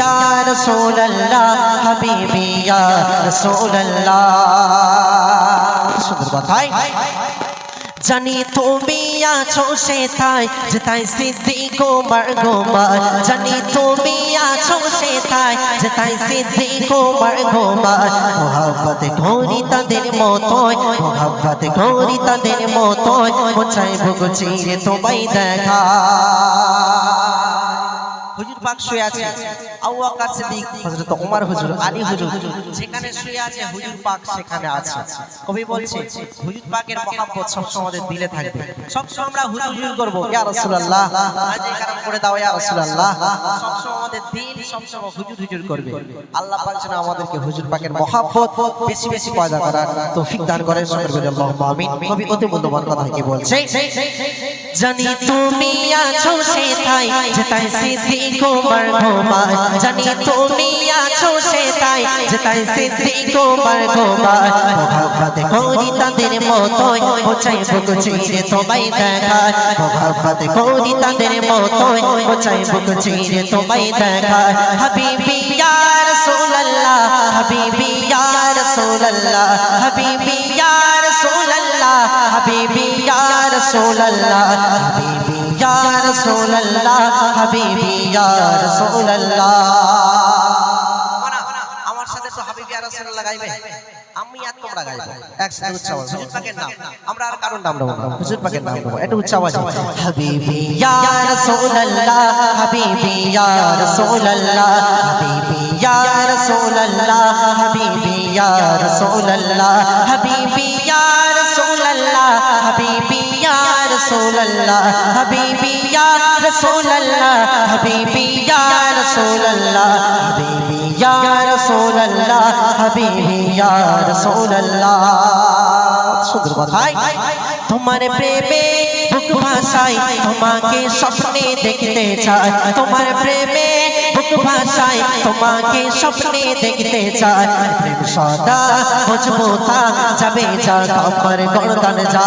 یا رسول اللہ حبیبی یا رسول اللہ জানি তুমি আছো সে তাই যে তাই গো মার গোমার জানি তুমি আছো সে তাই যে তাই গো মার গোমার মোহাব্বত গৌরি তাদের মতোই মোহাব্বত গৌরি তাদের মতোই মোচাই ভুগছি রে চিরে তোমায় দেখা। হুজুর পাক শুয়ে আছে। আবু বকর হযরত ওমর হুজুর, আলী হুজুর, যেখানে শুয়ে আছে, হুজুর পাক সেখানে আছে। কবি বলছে, হুজুর পাকের মহব্বত সব সময় আমাদের দিলে থাকবে। সব সময় আমরা হুজুর হুজুর করব। ইয়া রাসূলুল্লাহ আজ কারণ করে দাও, ইয়া রাসূলুল্লাহ। সব সময় আমাদের দিল সব সময় হুজুর হুজুর করবে। আল্লাহ পাক যেন আমাদেরকে হুজুর পাকের মহব্বত বেশি বেশি পয়দা করার তৌফিক দান করেন। আমিন। কবি অতি মূল্যবান কথা কি বলছে? জানি তুমি আছো সেথায় যেতাই সিদ্ধি কোমর ঘুমায় জানি তুমি আছো সেথায় যেতাই সিদ্ধি কোমর ঘুমায় মোহাব্বত করি তাদের মতোই বোঝাই বুক চিরে তোমায় দেখায়। মোহাব্বত করি তাদের মতোই বোঝাই বুক চিরে তোমায় দেখায়। হাবিবি رسول اللہ حبیبی یا رسول اللہ حبیبی یا رسول اللہ حبیبی یا رسول اللہ حبیبی یا رسول اللہ حبیبی یا رسول اللہ আমার সাথে তো হাবিবি আর রাসূলুল্লাহ গাইবে আমি আর তোমরা গাইবো একসাথে উচ্চ আওয়াজ হুজুর পাকের নাম। আমরা আর কারণ নাম নেব না। হুজুর পাকের নাম নেব একটু উচ্চ আওয়াজ হাবিবি ইয়া রাসূলুল্লাহ হাবিবি ইয়া রাসূলুল্লাহ হাবিবি ইয়া রাসূলুল্লাহ হাবিবি ইয়া রাসূলুল্লাহ হাবিবি ইয়া রাসূলুল্লাহ হাবিবি ইয়া রাসূলুল্লাহ হাবিবি या रसूल अल्लाह हबीबी या रसूल अल्लाह हबीबी या रसूल अल्लाह हबीबी या रसूल अल्लाह सुधर भाई তোমার প্রেমে বুক ভাষাই তোমাকে স্বপ্নে দেখতে চায় তোমার প্রেমে বুক ভাষাই তোমাকে স্বপ্নে দেখতে চায় প্রেম সদা বুঝব তা, যাবে যা কবর গণতন যা।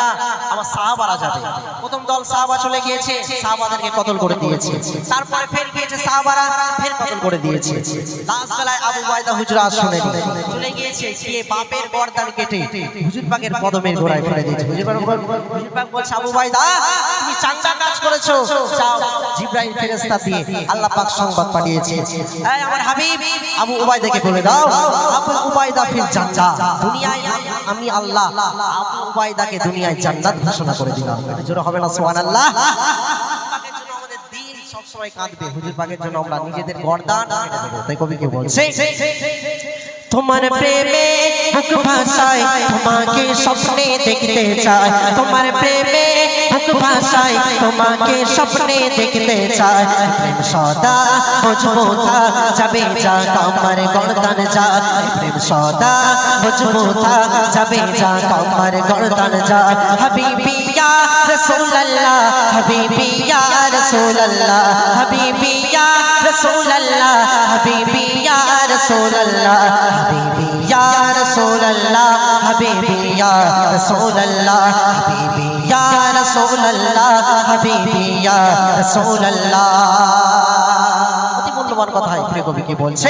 না, আমার সাহাবারা যাবে। প্রথম দল সাহাবা চলে গিয়েছে, সাহাবাদেরকে কতল করে দিয়েছে। তারপরে ফের গিয়েছে সাহাবারা, ফের কতল করে দিয়েছে। লাস্ট বেলায় আবু ওয়াইদা হুজুর শুনেনি চলে গিয়েছে, গিয়ে বাপের গর্দান কেটে হুজুর পাকের কদমের গোড়ায় ফেলে দিয়েছে। হুজুর পাক বলছে, আবু ওয়াইদা তুমি চাঙ্গা কাজ করেছ। যাও, জিব্রাইল ফেরেশতা দিয়ে আল্লাহ পাক সংবাদ পাঠিয়েছে। এই আমার হাবিব, আবু উবাইদাকে বলে দাও, আবু উবাইদা ফিল জান্নাত। দুনিয়ায় আমি আল্লাহ, আবু উবাইদাকে দুনিয়ায় জান্নাত ঘোষণা করে দিলাম জোরে হবে না সুবহানাল্লাহ। তোমার প্রেমে বুক ভাষায় তোমাকে স্বপ্নে দেখতে চাই প্রেম সদা বুঝব তা যাবে যা আমার গর্দান যা প্রেম সদা বুঝব তা যাবে যা আমার গর্দান যা হাবিবি ইয়া রাসূলুল্লাহ হাবিবি ইয়া রাসূলুল্লাহ হাবিবি ইয়া রাসূলুল্লাহ হাবিবি ইয়া রাসূলুল্লাহ হাবিবি ইয়া রাসূলুল্লাহ হাবিবি ইয়া রাসূলুল্লাহ হাবিবি ইয়া রাসূলুল্লাহ, হাবিবি, ইয়া রাসূলুল্লাহ। অতি মূল্যবান কথা প্রিয় কবি কি বলছে?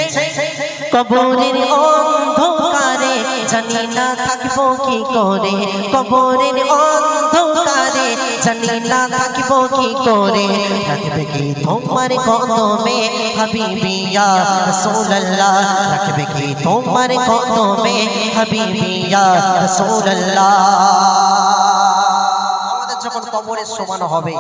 কবরের অন্ধকারে জানি না থাকব কি করে। কবরের অন্ধকারে জানি না থাকিব কি করে। রাখবে কি তোমার কদমে হাবিবিয়া রাসূলুল্লাহ? রাখবে কি তোমার কদমে হাবিবিয়া রাসূলুল্লাহ? যখন কবরে সমান হবে,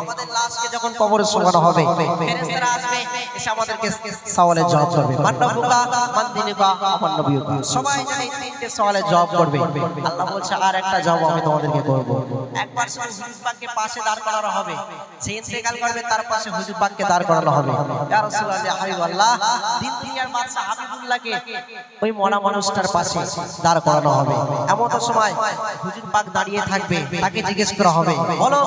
আমাদের লাশকে যখন কবরে সমান হবে, ফেরেশতারা আসবে, এসে আমাদেরকে সওয়ালের জবাব করবে। মান্নাবুকা, মান্দিনিকা আমার নবীকা সবাই জানে তিনটে সওয়ালের জবাব করবে। আল্লাহ বলছে, আর একটা জবাব আমি তোমাদেরকে করব। একবার পাশে হুজুর পাককে পাশে দাঁড় করানো হবে। যে ইন্তেকাল করবে, তার পাশে হুজুর পাককে দাঁড় করানো হবে। ইয়া রাসূলুল্লাহ হাবিবাল্লাহ দিন দুনিয়ার বাদশা হাবিবুল্লাহকে ওই মরা মানুষটার পাশে দাঁড় করানো হবে। এমন সময় হুজুর পাক দাঁড়িয়ে থাকবে, তাকে জিজ্ঞেস করা হবে, বলো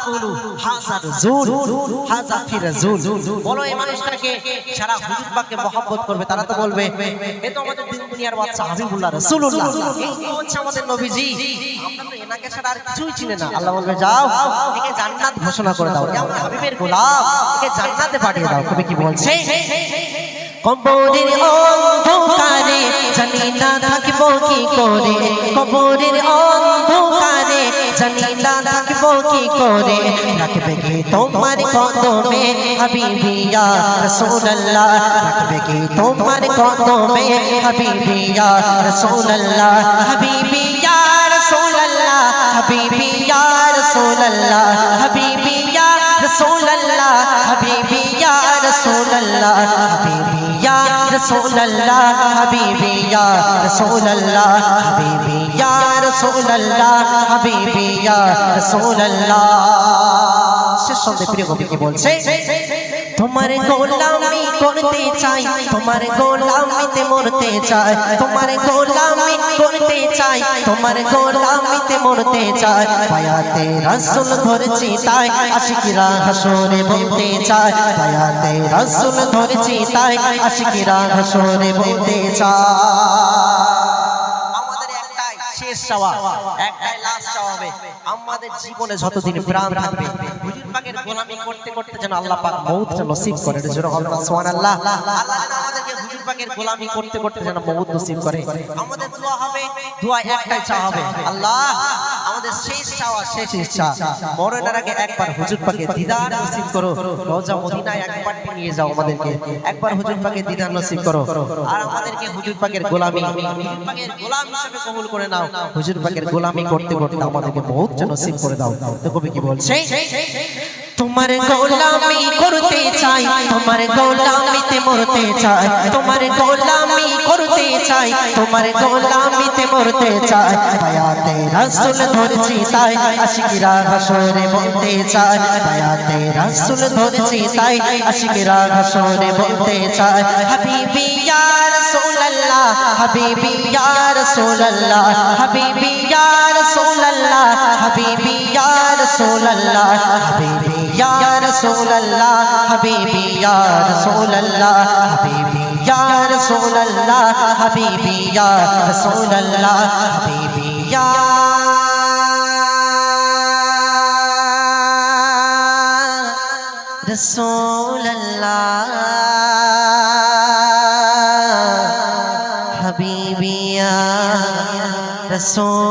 তাকুলু হাযা রাজুল হাযা ফি রাজুল বলো এই মানুষটাকে সারা হুজুর পাককে মহব্বত করবে, তারা তো বলবে, এ তো আমাদের দিন দুনিয়ার বাদশা হাবিবুল্লাহ রাসূলুল্লাহ। এই তো হচ্ছে আমাদের নবীজি। আমরা তো এনাকে ছাড়া আর কিছুই চিনি না। আল্লাহ বলবে, যাও, একে জান্নাত ঘোষণা করে দাও। এ হাবিবের গোলাম, একে জান্নাতে পাঠিয়ে দাও। কবি কি বলছে? কবরের অন্ধকারে জানি না থাকব কি করে। কবরের অন্ধকারে জানি না থাকব কি করে? রাখবে কি তোমার কদমে? হাবিবিয়া রাসূলুল্লাহ, রাখবে কি তোমার কদমে? হাবিবিয়া রাসূলুল্লাহ হাবিবিয়া রাসূলুল্লাহ হাবিবিয়া রাসূলুল্লাহ হাবিবিয়া রাসূলুল্লাহ হাবিবিয়া রাসূলুল্লাহ হাবিবিয়া রাসূলুল্লাহ হাবিবিয়া রাসূলুল্লাহ হাবিবিয়া রাসূলুল্লাহ হাবিবিয়া রাসূলুল্লাহ। শেষ শব্দে প্রিয় কবি কি বলছে, তোমার গোলামি করতে চাই, তোমার গোলামিতে মরতে চাই, তোমার গোলামি করতে চাই, তোমার গোলামিতে মরতে চাই। পায়াতে রাসূল ধরেছি তাই, আশিকিরা হাসরে বলতে চাই। পায়াতে রাসূল ধরেছি তাই, আশিকিরা হাসরে বলতে চাই। চাওয়া, একটাই লাশ চাওয়া হবে। আমাদের জীবনে যতদিন প্রাণ থাকবে হুজুর করতে করতে যেন আল্লাহ পাক মৌত করে গোলামি করতে করতে যেন মৌত নসিব করে। আমাদের দোয়া হবে হবে, আল্লাহ আমাদের শেষ চাওয়া শেষ ইচ্ছা মরণের আগে একবার হুজুর পাকে দিদার নসিব করো রোজা মদিনায় একবার নিয়ে যাও আমাদেরকে একবার হুজুর পাকে দিদার নসিব করো আর আমাদেরকে হুজুর পাকের গোলামি হুজুর পাকের গোলাম হিসেবে কবুল করে নাও হুজুর পাকের গোলামি করতে করতে আমাদেরকে বহুত নসিব করে দাও তো কবি কি বলছে তোমার গোলামি করতে চাই, তোমার গোলামিতে মরতে চাই, তোমার গোলামি করতে চাই, তোমার গোলামিতে মরতে চাই। হায়াতে রাসূল ধরেছি তাই, আশিকিরা হাসরে বলতে চাই। হায়াতে রাসূল ধরেছি তাই, আশিকিরা হাসরে বলতে চাই। হাবিবি ইয়া রাসূলুল্লাহ, হাবিবি ইয়া রাসূলুল্লাহ, হাবিবি ইয়া রাসূলুল্লাহ, হাবিবি ইয়া রাসূলুল্লাহ, হাবিবি یا رسول اللہ، حبیبی، یا رسول اللہ، حبیبی، یا رسول اللہ، حبیبی، یا رسول اللہ، حبیبی، یا رسول اللہ، حبیبی، یا رسول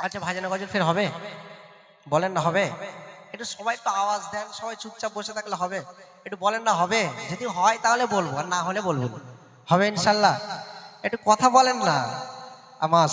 আচ্ছা ভাজনা গজল ফের হবে? বলেন না, হবে? একটু সবাই তো আওয়াজ দেন, সবাই চুপচাপ বসে থাকলে হবে। একটু বলেন না, হবে? যদি হয় তাহলে বলব, আর না হলে বলব হবে ইনশাল্লাহ। একটু কথা বলেন না। আমার